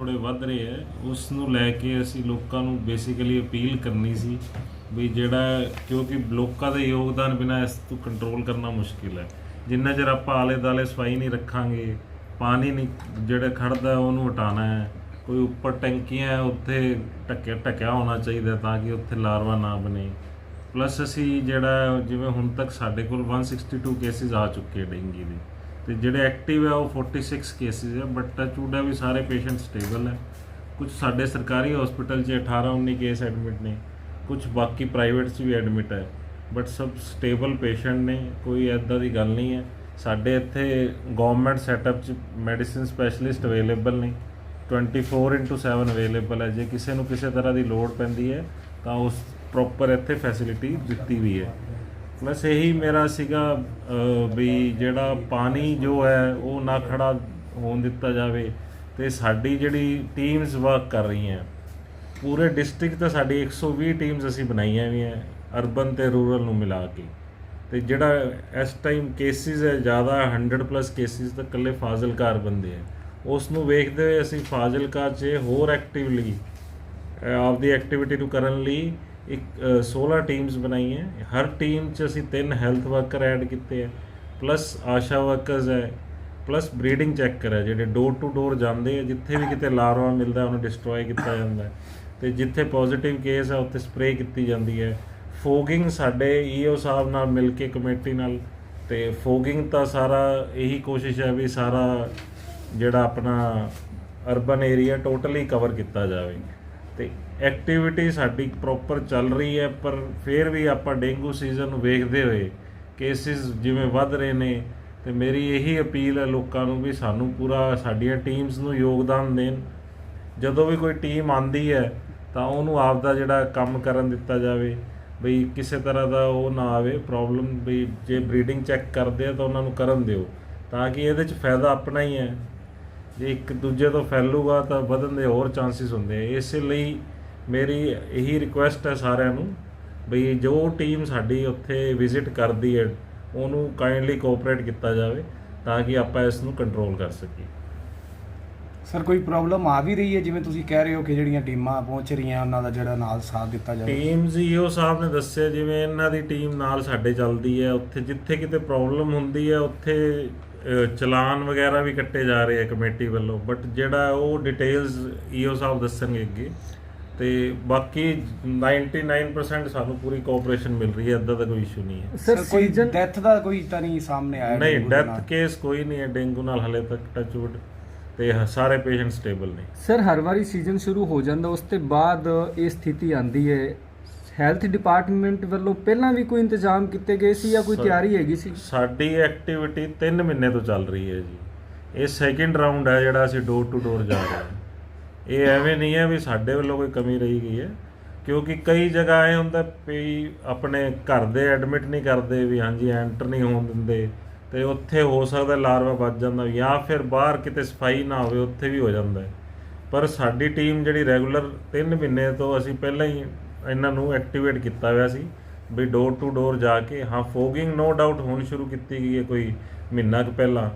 ਥੋੜੇ ਵੱਧ ਰਹੇ ਹੈ ਉਸ ਨੂੰ ਲੈ ਕੇ ਅਸੀਂ ਲੋਕਾਂ ਨੂੰ ਬੇਸਿਕਲੀ ਅਪੀਲ ਕਰਨੀ ਸੀ ਵੀ ਜਿਹੜਾ ਕਿਉਂਕਿ ਲੋਕਾਂ ਦੇ ਯੋਗਦਾਨ ਬਿਨਾਂ ਇਸ ਤੋਂ ਕੰਟਰੋਲ ਕਰਨਾ ਮੁਸ਼ਕਿਲ ਹੈ। ਜਿੰਨਾ ਚਿਰ ਆਪਾਂ ਆਲੇ ਦਾਲੇ ਸਫ਼ਾਈ ਨਹੀਂ ਰੱਖਾਂਗੇ ਪਾਣੀ ਨਹੀਂ ਜਿਹੜਾ ਖੜਦਾ ਉਹਨੂੰ ਹਟਾਣਾ ਹੈ। ਕੋਈ ਉੱਪਰ ਟੈਂਕੀਆਂ ਹੈ, ਉੱਥੇ ਢੱਕਿਆ ਢੱਕਿਆ ਹੋਣਾ ਚਾਹੀਦਾ ਤਾਂ ਕਿ ਉੱਥੇ ਲਾਰਵਾ ਨਾ ਬਣੇ। ਪਲੱਸ ਅਸੀਂ ਜਿਹੜਾ ਜਿਵੇਂ ਹੁਣ ਤੱਕ ਸਾਡੇ ਕੋਲ 162 ਕੇਸਿਸ ਆ ਚੁੱਕੇ ਡੇਂਗੀ ਦੇ। ਤੇ ਜਿਹੜੇ ਐਕਟਿਵ ਹੈ ਉਹ 46 ਕੇਸਿਸ ਹੈ ਬਟ ਟਚੂਡ ਵੀ ਸਾਰੇ ਪੇਸ਼ੈਂਟ ਸਟੇਬਲ ਹੈ ਕੁਝ ਸਾਡੇ ਸਰਕਾਰੀ ਹਸਪੀਟਲ 'ਚ 18 19 ਕੇਸ ਐਡਮਿਟ ਨੇ ਕੁਝ ਬਾਕੀ ਪ੍ਰਾਈਵੇਟ 'ਚ ਵੀ ਐਡਮਿਟ ਹੈ ਬਟ ਸਭ ਸਟੇਬਲ ਪੇਸ਼ੈਂਟ ਨੇ, ਕੋਈ ਐਦਾਂ ਦੀ ਗੱਲ ਨਹੀਂ ਹੈ ਸਾਡੇ ਇੱਥੇ ਗਵਰਨਮੈਂਟ ਸੈਟਅਪ 'ਚ ਮੈਡੀਸਿਨ ਸਪੈਸ਼ਲਿਸਟ ਅਵੇਲੇਬਲ ਨੇ 24/7 ਅਵੇਲੇਬਲ ਹੈ ਜੇ ਕਿਸੇ ਨੂੰ ਕਿਸੇ ਤਰ੍ਹਾਂ ਦੀ ਲੋੜ ਪੈਂਦੀ ਹੈ ਤਾਂ ਉਸ ਪ੍ਰੋਪਰ ਇੱਥੇ ਫੈਸਿਲਿਟੀ ਦਿੱਤੀ ਵੀ ਹੈ ਬਸ ਇਹੀ ਮੇਰਾ ਸੀਗਾ ਵੀ ਜਿਹੜਾ ਪਾਣੀ ਜੋ ਹੈ, ਉਹ ਨਾ ਖੜਾ ਹੋਣ ਦਿੱਤਾ ਜਾਵੇ ਤੇ ਸਾਡੀ ਜਿਹੜੀ ਟੀਮਸ ਵਰਕ ਕਰ ਰਹੀਆਂ, ਪੂਰੇ ਡਿਸਟ੍ਰਿਕਟ ਤਾਂ ਸਾਡੀ 120 ਟੀਮਸ ਅਸੀਂ ਬਣਾਈਆਂ ਵੀ ਹੈ ਅਰਬਨ ਤੇ ਰੂਰਲ ਨੂੰ ਮਿਲਾ ਕੇ। ਤੇ ਜਿਹੜਾ ਇਸ ਟਾਈਮ ਕੇਸਿਸ ਹੈ, ਜ਼ਿਆਦਾ 100 ਪਲੱਸ ਕੇਸਿਸ ਤਾਂ ਇਕੱਲੇ ਫਾਜ਼ਿਲਕਾਰ ਬੰਦੇ ਹੈ ਉਸ ਨੂੰ ਵੇਖਦੇ ਹੋਏ ਅਸੀਂ ਫਾਜ਼ਿਲਕਾ 'ਚ ਹੋਰ ਐਕਟਿਵਲੀ ਆਪਦੀ ਐਕਟੀਵਿਟੀ ਨੂੰ ਕਰਨ ਲਈ ਇੱਕ ਅ, 16 ਟੀਮਸ ਬਣਾਈਆਂ। ਹਰ ਟੀਮ 'ਚ ਅਸੀਂ ਤਿੰਨ ਹੈਲਥ ਵਰਕਰ ਐਡ ਕੀਤੇ ਹੈ ਪਲੱਸ ਆਸ਼ਾ ਵਰਕਰਸ ਹੈ ਪਲੱਸ ਬਰੀਡਿੰਗ ਚੈੱਕਰ ਹੈ ਜਿਹੜੇ ਡੋਰ ਟੂ ਡੋਰ ਜਾਂਦੇ ਆ। ਜਿੱਥੇ ਵੀ ਕਿਤੇ ਲਾਰਵਾ ਮਿਲਦਾ ਉਹਨੂੰ ਡਿਸਟਰੋਏ ਕੀਤਾ ਜਾਂਦਾ ਹੈ। ਤੇ ਜਿੱਥੇ ਪੋਜ਼ਿਟਿਵ ਕੇਸ ਹੈ ਉੱਥੇ ਸਪਰੇਅ ਕੀਤੀ ਜਾਂਦੀ ਹੈ। ਫੋਗਿੰਗ ਸਾਡੇ ਈਓ ਸਾਹਿਬ ਨਾਲ ਮਿਲ ਕੇ ਕਮੇਟੀ ਨਾਲ। ਤੇ ਫੋਗਿੰਗ ਤਾਂ ਸਾਰਾ ਇਹੀ ਕੋਸ਼ਿਸ਼ ਹੈ ਵੀ ਸਾਰਾ ਜਿਹੜਾ ਆਪਣਾ ਅਰਬਨ ਏਰੀਆ ਟੋਟਲੀ ਕਵਰ ਕੀਤਾ ਜਾਵੇ। ਤੇ ਐਕਟੀਵਿਟੀ ਸਾਡੀ ਪ੍ਰੋਪਰ ਚੱਲ ਰਹੀ ਹੈ, ਪਰ ਫਿਰ ਵੀ ਆਪਾਂ ਡੇਂਗੂ ਸੀਜ਼ਨ ਨੂੰ ਵੇਖਦੇ ਹੋਏ ਕੇਸਿਸ ਜਿਵੇਂ ਵੱਧ ਰਹੇ ਨੇ, ਤੇ ਮੇਰੀ ਇਹੀ ਅਪੀਲ ਹੈ ਲੋਕਾਂ ਨੂੰ ਵੀ ਸਾਨੂੰ ਪੂਰਾ ਸਾਡੀਆਂ ਟੀਮਸ ਨੂੰ ਯੋਗਦਾਨ ਦੇਣ। ਜਦੋਂ ਵੀ ਕੋਈ ਟੀਮ ਆਂਦੀ ਹੈ, ਤਾਂ ਉਹਨੂੰ ਆਪ ਦਾ ਜਿਹੜਾ ਕੰਮ ਕਰਨ ਦਿੱਤਾ ਜਾਵੇ, ਬਈ ਕਿਸੇ ਤਰ੍ਹਾਂ ਦਾ ਉਹ ਨਾ ਆਵੇ ਪ੍ਰੋਬਲਮ ਬਈ ਜੇ ਬਰੀਡਿੰਗ ਚੈੱਕ ਕਰਦੇ ਆ ਤਾਂ ਉਹਨਾਂ ਨੂੰ ਕਰਨ ਦਿਓ, ਤਾਂ ਕਿ ਇਹਦੇ ਚ ਫਾਇਦਾ ਆਪਣਾ ਹੀ ਹੈ। ਜੇ ਇੱਕ ਦੂਜੇ ਤੋਂ ਫੈਲੂਗਾ ਤਾਂ ਵਧਣ ਦੇ ਹੋਰ ਚਾਂਸਸ ਹੁੰਦੇ ਆ। ਇਸੇ ਲਈ ਮੇਰੀ ਇਹੀ ਰਿਕੁਐਸਟ ਹੈ ਸਾਰਿਆਂ ਨੂੰ ਬਈ ਜੋ ਟੀਮ ਸਾਡੀ ਉੱਥੇ ਵਿਜ਼ਿਟ ਕਰਦੀ ਹੈ ਉਹਨੂੰ ਕਾਈਂਡਲੀ ਕੋਆਪਰੇਟ ਕੀਤਾ ਜਾਵੇ ਤਾਂ ਕਿ ਆਪਾਂ ਇਸ ਨੂੰ ਕੰਟਰੋਲ ਕਰ ਸਕੀਏ। ਸਰ ਕੋਈ ਪ੍ਰੋਬਲਮ ਆ ਵੀ ਰਹੀ ਹੈ? ਜਿਵੇਂ ਤੁਸੀਂ ਕਹਿ ਰਹੇ ਹੋ ਕਿ ਜਿਹੜੀਆਂ ਟੀਮਾਂ ਪਹੁੰਚ ਰਹੀਆਂ ਉਹਨਾਂ ਦਾ ਜਿਹੜਾ ਨਾਲ ਸਾਥ ਦਿੱਤਾ ਜਾਵੇ। ਟੀਮਸ ਈਓ ਸਾਹਿਬ ਨੇ ਦੱਸਿਆ ਜਿਵੇਂ ਇਹਨਾਂ ਦੀ ਟੀਮ ਨਾਲ ਸਾਡੇ ਚੱਲਦੀ ਹੈ ਉੱਥੇ ਜਿੱਥੇ ਕਿਤੇ ਪ੍ਰੋਬਲਮ ਹੁੰਦੀ ਹੈ ਉੱਥੇ ਚਲਾਨ ਵਗੈਰਾ ਵੀ ਕੱਟੇ ਜਾ ਰਹੇ ਆ ਕਮੇਟੀ ਵੱਲੋਂ ਬਟ ਜਿਹੜਾ ਉਹ ਡਿਟੇਲਸ ਈਓ ਸਾਹਿਬ ਦੱਸਣਗੇ ਅੱਗੇ। ਤੇ ਬਾਕੀ 99% ਸਾਨੂੰ ਪੂਰੀ ਕੋਆਪਰੇਸ਼ਨ ਮਿਲ ਰਹੀ ਹੈ ਇਦਾਂ ਦਾ ਕੋਈ ਇਸ਼ੂ ਨਹੀਂ ਹੈ। ਸਰ ਕੋਈ ਡੈਥ ਦਾ ਕੋਈ ਤਾਂ ਨਹੀਂ ਸਾਹਮਣੇ ਆਇਆ ਨਹੀਂ ਡੈਥ? ਕੇਸ ਕੋਈ ਨਹੀਂ ਹੈ ਡੇਂਗੂ ਨਾਲ ਹਲੇ ਤੱਕ ਟੱਚਵੁੱਡ ਤੇ ਹ- ਸਾਰੇ ਪੇਸ਼ੈਂਟ ਸਟੇਬਲ ਨੇ। ਸਰ ਹਰ ਵਾਰੀ ਸੀਜ਼ਨ ਸ਼ੁਰੂ ਹੋ ਜਾਂਦਾ ਉਸ ਤੋਂ ਬਾਅਦ ਇਹ ਸਥਿਤੀ ਆਂਦੀ ਹੈ ਹੈਲਥ ਡਿਪਾਰਟਮੈਂਟ ਵੱਲੋਂ ਪਹਿਲਾਂ ਵੀ ਕੋਈ ਇੰਤਜ਼ਾਮ ਕੀਤੇ ਗਏ ਸੀ ਜਾਂ ਕੋਈ ਤਿਆਰੀ ਹੈਗੀ ਸੀ? ਸਾਡੀ ਐਕਟੀਵਿਟੀ 3 ਮਹੀਨੇ ਤੋਂ ਚੱਲ ਰਹੀ ਹੈ ਜੀ। ਇਹ ਸੈਕਿੰਡ ਰਾਉਂਡ ਹੈ ਜਿਹੜਾ ਅਸੀਂ ਡੋਰ ਟੂ ਡੋਰ ਜਾ ਰਹੇ ਹਾਂ। ਇਹ ਐਵੇਂ ਨਹੀਂ ਹੈ ਵੀ ਸਾਡੇ ਵੱਲੋਂ ਕੋਈ ਕਮੀ ਰਹੀ ਗਈ ਹੈ। ਕਿਉਂਕਿ ਕਈ ਜਗ੍ਹਾ ਐ ਹੁੰਦਾ ਵੀ ਆਪਣੇ ਘਰ ਦੇ ਐਡਮਿਟ ਨਹੀਂ ਕਰਦੇ ਵੀ ਹਾਂਜੀ ਐਂਟਰ ਨਹੀਂ ਹੋਣ ਦਿੰਦੇ ਤੇ ਉੱਥੇ ਹੋ ਸਕਦਾ ਲਾਰਵਾ ਵੱਜ ਜਾਂਦਾ ਜਾਂ ਫਿਰ ਬਾਹਰ ਕਿਤੇ ਸਫ਼ਾਈ ਨਾ ਹੋਵੇ ਉੱਥੇ ਵੀ ਹੋ ਜਾਂਦਾ ਪਰ ਸਾਡੀ ਟੀਮ ਜਿਹੜੀ ਰੈਗੂਲਰ 3 ਮਹੀਨੇ ਤੋਂ ਅਸੀਂ ਪਹਿਲਾਂ ਹੀ ਇਹਨਾਂ ਨੂੰ ਐਕਟੀਵੇਟ ਕੀਤਾ ਹੋਇਆ ਸੀ ਵੀ ਡੋਰ ਟੂ ਡੋਰ ਜਾ ਕੇ ਹਾਂ ਫੋਗਿੰਗ ਨੋ ਡਾਊਟ ਹੁਣ ਸ਼ੁਰੂ ਕੀਤੀ ਗਈ ਹੈ ਕੋਈ ਮਹੀਨਾ ਕੁ ਪਹਿਲਾਂ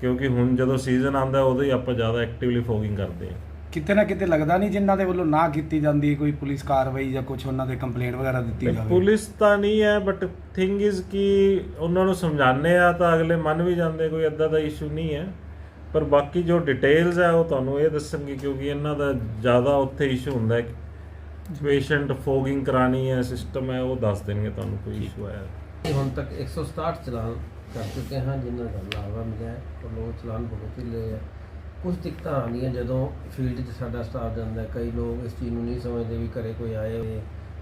ਕਿਉਂਕਿ ਹੁਣ ਜਦੋਂ ਸੀਜ਼ਨ ਆਉਂਦਾ ਉਦੋਂ ਹੀ ਆਪਾਂ ਜ਼ਿਆਦਾ ਐਕਟਿਵਲੀ ਫੋਗਿੰਗ ਕਰਦੇ ਹਾਂ। ਕਿਤੇ ਨਾ ਕਿਤੇ ਲੱਗਦਾ ਨਹੀਂ ਜਿਨ੍ਹਾਂ ਦੇ ਵੱਲੋਂ ਨਾ ਕੀਤੀ ਜਾਂਦੀ ਕੋਈ ਪੁਲਿਸ ਕਾਰਵਾਈ ਜਾਂ ਕੁਝ ਉਹਨਾਂ ਦੇ ਕੰਪਲੇਂਟ ਵਗੈਰਾ ਦਿੱਤੀ ਜਾਵੇ। ਪੁਲਿਸ ਤਾਂ ਨਹੀਂ ਹੈ ਬਟ ਥਿੰਗ ਇਜ਼ ਕਿ ਉਹਨਾਂ ਨੂੰ ਸਮਝਾਉਂਦੇ ਆ ਤਾਂ ਅਗਲੇ ਮੰਨ ਵੀ ਜਾਂਦੇ ਕੋਈ ਇਦਾਂ ਦਾ ਇਸ਼ੂ ਨਹੀਂ ਹੈ। ਪਰ ਬਾਕੀ ਜੋ ਡਿਟੇਲਸ ਹੈ ਉਹ ਤੁਹਾਨੂੰ ਇਹ ਦੱਸਣਗੇ ਕਿਉਂਕਿ ਇਹਨਾਂ ਦਾ ਜ਼ਿਆਦਾ ਉੱਥੇ ਇਸ਼ੂ ਹੁੰਦਾ ਹੈ। ਪੇਸ਼ੈਂਟ ਫੋਗਿੰਗ ਕਰਾਣੀ ਹੈ ਸਿਸਟਮ ਹੈ ਉਹ ਦੱਸ ਦੇਣਗੇ ਤੁਹਾਨੂੰ ਕੋਈ ਇਸ਼ੂ ਹੈ। ਇਹ ਹੁਣ ਤੱਕ 167 ਚਲਾਨ ਕਰ ਚੁੱਕੇ ਹਾਂ ਜਿਨ੍ਹਾਂ ਦਾ ਲਾਵਾ ਮਿਲਿਆ ਹੈ ਉਹ ਲੋਕ ਚਲਾਨ ਭੁਗਤ ਹੀ ਲਏ ਆ। ਕੁਝ ਦਿੱਕਤਾਂ ਆਉਂਦੀਆਂ ਜਦੋਂ ਫੀਲਡ 'ਚ ਸਾਡਾ ਸਟਾਫ ਜਾਂਦਾ ਹੈ। ਕਈ ਲੋਕ ਇਸ ਚੀਜ਼ ਨੂੰ ਨਹੀਂ ਸਮਝਦੇ ਵੀ ਘਰੇ ਕੋਈ ਆਏ ਹੋਏ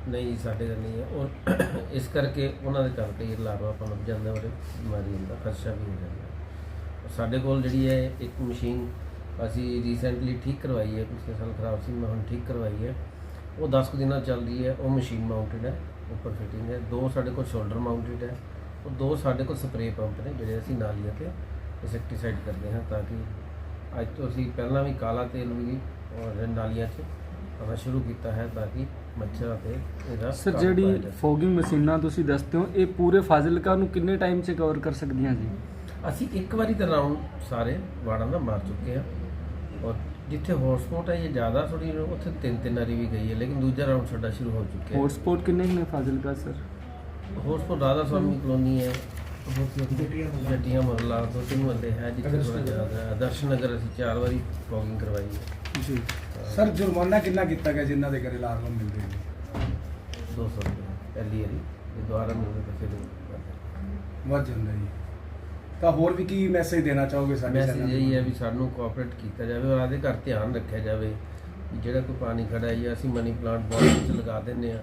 ਨਹੀਂ ਸਾਡੇ ਦਾ ਨਹੀਂ ਹੈ। ਔਰ ਇਸ ਕਰਕੇ ਉਹਨਾਂ ਦੇ ਕਰਕੇ ਇਹ ਲਾਵਾ ਪਨਪ ਜਾਂਦਾ ਔਰ ਬਿਮਾਰੀ ਦਾ ਖਰਚਾ ਵੀ ਹੋ ਜਾਂਦਾ ਹੈ। ਸਾਡੇ ਕੋਲ ਜਿਹੜੀ ਹੈ ਇੱਕ ਮਸ਼ੀਨ ਅਸੀਂ ਰੀਸੈਂਟਲੀ ਠੀਕ ਕਰਵਾਈ ਹੈ ਪਿਛਲੇ ਸਾਲ ਖਰਾਬ ਸੀ ਮੈਂ ਹੁਣ ਠੀਕ ਕਰਵਾਈ ਹੈ। ਉਹ 10 ਕੁ ਦਿਨਾਂ ਚੱਲ ਰਹੀ ਹੈ ਉਹ ਮਸ਼ੀਨ ਮਾਊਂਟਡ ਹੈ ਉੱਪਰ ਫਿਟਿੰਗ ਹੈ। ਦੋ ਸਾਡੇ ਕੋਲ ਸ਼ੋਲਡਰ ਮਾਊਂਟਡ ਹੈ ਉਹ ਦੋ ਸਾਡੇ ਕੋਲ ਸਪਰੇਅ ਪੰਪ ਨੇ ਜਿਹੜੇ ਅਸੀਂ ਨਾਲੀਆਂ ਤੇ ਇਨਸੈਕਟੀਸਾਈਡ ਕਰਦੇ ਹਾਂ ਤਾਂ ਕਿ ਅੱਜ ਤੋਂ ਅਸੀਂ ਪਹਿਲਾਂ ਵੀ ਕਾਲਾ ਤੇਲ ਵੀ ਔਰ ਨਾਲੀਆਂ 'ਚ ਪਾਉਣਾ ਸ਼ੁਰੂ ਕੀਤਾ ਹੈ ਤਾਂ ਕਿ ਮੱਛਰਾਂ ਤੇ ਇਹਦਾ ਸਰ ਜਿਹੜੀ ਫੋਗਿੰਗ ਮਸ਼ੀਨਾਂ ਤੁਸੀਂ ਦੱਸਦੇ ਹੋ ਇਹ ਪੂਰੇ ਫਾਜ਼ਿਲਕਾ ਨੂੰ ਕਿੰਨੇ ਟਾਈਮ 'ਚ ਕਵਰ ਕਰ ਸਕਦੀਆਂ ਜੀ? ਅਸੀਂ ਇੱਕ ਵਾਰੀ ਤਾਂ ਰਾਉਂਡ ਸਾਰੇ ਵਾੜਾਂ ਦਾ ਮਾਰ ਚੁੱਕੇ ਹਾਂ ਔਰ ਜਿੱਥੇ ਹੌਟਸਪੌਟ ਹੈ ਇਹ ਜ਼ਿਆਦਾ ਥੋੜੀ ਉੱਥੇ ਤਿੰਨ ਤਿੰਨ ਵਾਰੀ ਵੀ ਗਈ ਹੈ ਲੇਕਿਨ ਦੂਜਾ ਰਾਊਂਡ ਸਾਡਾ ਸ਼ੁਰੂ ਹੋ ਚੁੱਕਿਆ ਹੈ। ਹੌਟਸਪੌਟ ਕਿੰਨੇ ਕੁ ਨੇ Fazilka sir hotspot Radha Swami colony ਹੈ। ਜੱਟੀਆਂ ਮਹੱਲਾ ਦੋ ਤਿੰਨ ਮਹੱਲੇ ਹੈ ਜਿੱਥੇ ਥੋੜਾ ਜ਼ਿਆਦਾ ਹੈ। ਦਰਸ਼ਨ ਨਗਰ ਅਸੀਂ ਚਾਰ ਵਾਰੀ ਫੋਗਿੰਗ ਕਰਵਾਈ ਹੈ। ਜੀ। ਸਰ ਜੁਰਮਾਨਾ ਕਿੰਨਾ ਕੀਤਾ ਗਿਆ ਜਿਨ੍ਹਾਂ ਦੇ ਘਰੇ ਲਾਰਵਾ ਮਿਲਦੇ ਨੇ? 200 ਰੁਪਏ ਪਹਿਲੀ ਵਾਰੀ। ਇਹ ਦੁਬਾਰਾ ਮਿਲਦੇ ਤਾਂ ਫਿਰ ਵੱਧ। ਵੱਧ ਜਾਂਦਾ ਜੀ। ਤਾਂ ਹੋਰ ਵੀ ਕੀ ਮੈਸੇਜ ਦੇਣਾ ਚਾਹੋਗੇ ਸਾਡੇ ਮੈਸੇਜ ਇਹ ਹੈ? ਵੀ ਸਾਨੂੰ ਕੋਆਪਰੇਟ ਕੀਤਾ ਜਾਵੇ ਔਰ ਆਦੇ ਘਰ ਧਿਆਨ ਰੱਖਿਆ ਜਾਵੇ ਵੀ ਜਿਹੜਾ ਕੋਈ ਪਾਣੀ ਖੜਾ ਹੈ ਜਾਂ ਅਸੀਂ ਮਨੀ ਪਲਾਂਟ ਬਾਗ ਵਿੱਚ ਲਗਾ ਦਿੰਦੇ ਆ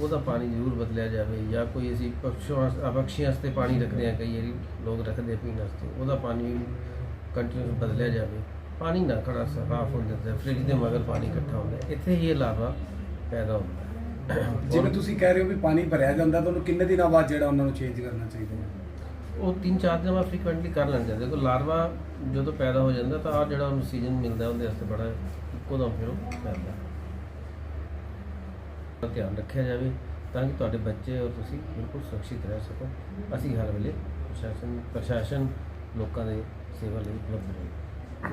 ਉਹਦਾ ਪਾਣੀ ਜ਼ਰੂਰ ਬਦਲਿਆ ਜਾਵੇ ਜਾਂ ਕੋਈ ਅਸੀਂ ਪਕਸ਼ੀਆਂ ਪਕਸ਼ੀਆਂ ਵਾਸਤੇ ਪਾਣੀ ਰੱਖਦੇ ਆ ਕਈ ਵਾਰੀ ਲੋਕ ਰੱਖਦੇ ਪੀਣ ਵਾਸਤੇ ਉਹਦਾ ਪਾਣੀ ਵੀ ਕੰਟੀਨਿਊ ਬਦਲਿਆ ਜਾਵੇ ਪਾਣੀ ਨਾ ਖੜਾ ਸਾਫ਼ ਹੋ ਜਾਂਦਾ ਫ੍ਰਿਜ ਦੇ ਮਗਰ ਪਾਣੀ ਇਕੱਠਾ ਹੁੰਦਾ। ਇੱਥੇ ਹੀ ਇਹ ਲਾਵਾ ਪੈਦਾ ਹੁੰਦਾ ਜਿਵੇਂ ਤੁਸੀਂ ਕਹਿ ਰਹੇ ਹੋ ਵੀ ਪਾਣੀ ਭਰਿਆ ਜਾਂਦਾ ਤੁਹਾਨੂੰ ਕਿੰਨੇ ਦਿਨਾਂ ਬਾਅਦ ਜਿਹੜਾ ਉਹਨਾਂ ਨੂੰ ਚੇਂਜ ਕਰਨਾ ਚਾਹੀਦਾ ਹੈ ਉਹ ਤਿੰਨ ਚਾਰ ਦਿਨ ਬਾਅਦ ਫ੍ਰੀਕੁਐਂਟਲੀ ਕਰ ਲੈਂਦੇ ਚਾਹੀਦਾ ਕਿਉਂਕਿ ਲਾਰਵਾ ਜਦੋਂ ਪੈਦਾ ਹੋ ਜਾਂਦਾ ਤਾਂ ਆ ਜਿਹੜਾ ਉਹਨੂੰ ਸੀਜ਼ਨ ਮਿਲਦਾ ਉਹਦੇ ਵਾਸਤੇ ਬੜਾ ਇੱਕੋ ਦਮ ਫਿਰ ਉਹ ਪੈਂਦਾ। ਦਾ ਧਿਆਨ ਰੱਖਿਆ ਜਾਵੇ ਤਾਂ ਕਿ ਤੁਹਾਡੇ ਬੱਚੇ ਔਰ ਤੁਸੀਂ ਬਿਲਕੁਲ ਸੁਰੱਖਿਅਤ ਰਹਿ ਸਕੋ। ਅਸੀਂ ਹਰ ਵੇਲੇ ਪ੍ਰਸ਼ਾਸਨ ਪ੍ਰਸ਼ਾਸਨ ਲੋਕਾਂ ਦੇ ਸੇਵਾ ਲਈ ਉਪਲਬਧ ਰਹੇ